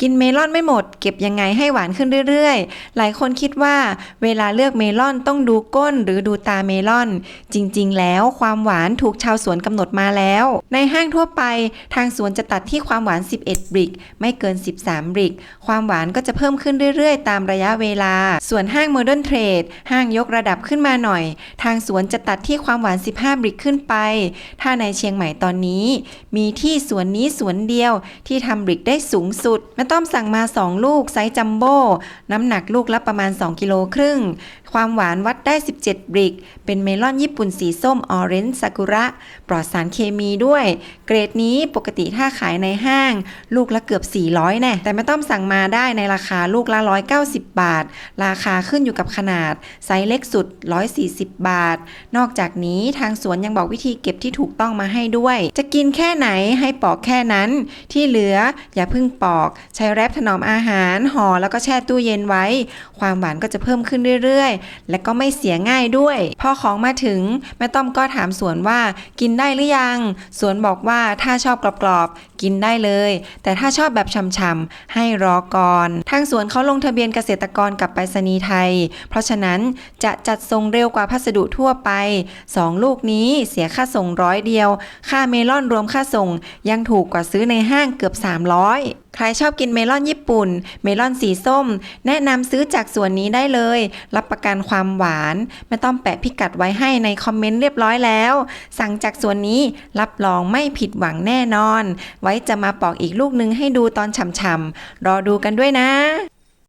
กินเมลอนไม่หมด เก็บยังไงให้หวานขึ้นเรื่อยๆ หลายคนคิดว่าเวลาเลือกเมลอนต้องดูก้นหรือดูตาเมลอน จริงๆ แล้วความหวานถูกชาวสวนกำหนดมาแล้ว ในห้างทั่วไปทางสวนจะตัดที่ความหวาน 11 บริก ไม่เกิน 13 บริก ความหวานก็จะเพิ่มขึ้นเรื่อยๆ ตามระยะเวลา ส่วนห้างโมเดิร์นเทรดห้างยกระดับขึ้นมาหน่อย ทางสวนจะตัดที่ความหวาน 15 บริกขึ้นไป ถ้าในเชียงใหม่ตอนนี้ มีที่สวนนี้สวนเดียวที่ทำบริกได้สูงสุดต้อมสั่งมา 2 ลูกไซส์จัมโบ้น้ำหนักลูกละประมาณ 2 กิโลครึ่งความหวานวัดได้ 17 บริก เป็นเมลอนญี่ปุ่นสีส้มออเรนจ์ซากุระ ปลอดสารเคมีด้วย เกรดนี้ปกติถ้าขายในห้าง ลูกละเกือบ 400แน่แต่ไม่ต้องสั่งมาได้ในราคาลูกละ 190 บาท ราคาขึ้นอยู่กับขนาด ไซส์เล็กสุด 140 บาท นอกจากนี้ทางสวนยังบอกวิธีเก็บที่ถูกต้องมาให้ด้วย จะกินแค่ไหนให้ปอกแค่นั้น ที่เหลืออย่าเพิ่งปอก ใช้แรปถนอมอาหารห่อแล้วก็แช่ตู้เย็นไว้ ความหวานก็จะเพิ่มขึ้นเรื่อยๆและก็ไม่เสียง่ายด้วย พอของมาถึงแม่ต้อมก็ถามสวนว่ากินได้หรือยัง สวนบอกว่าถ้าชอบกรอบๆกินได้เลย แต่ถ้าชอบแบบช่ำๆให้รอก่อนทางสวนเขาลงทะเบียนเกษตรกรกับไปรษณีย์ไทย เพราะฉะนั้นจะจัดส่งเร็วกว่าพัสดุทั่วไป 2 ลูกนี้เสียค่าส่งร้อยเดียว ค่าเมลอนรวมค่าส่ง ยังถูกกว่าซื้อในห้างเกือบ 300ใครชอบกินเมลอนญี่ปุ่น เมลอนสีส้ม แนะนำซื้อจากสวนนี้ได้เลย รับประกันความหวานไม่ต้องแปะพิกัดไว้ให้ในคอมเมนต์เรียบร้อยแล้ว สั่งจากสวนนี้รับรองไม่ผิดหวังแน่นอน ไว้จะมาปอกอีกลูกนึงให้ดูตอนฉ่ำๆรอดูกันด้วยนะ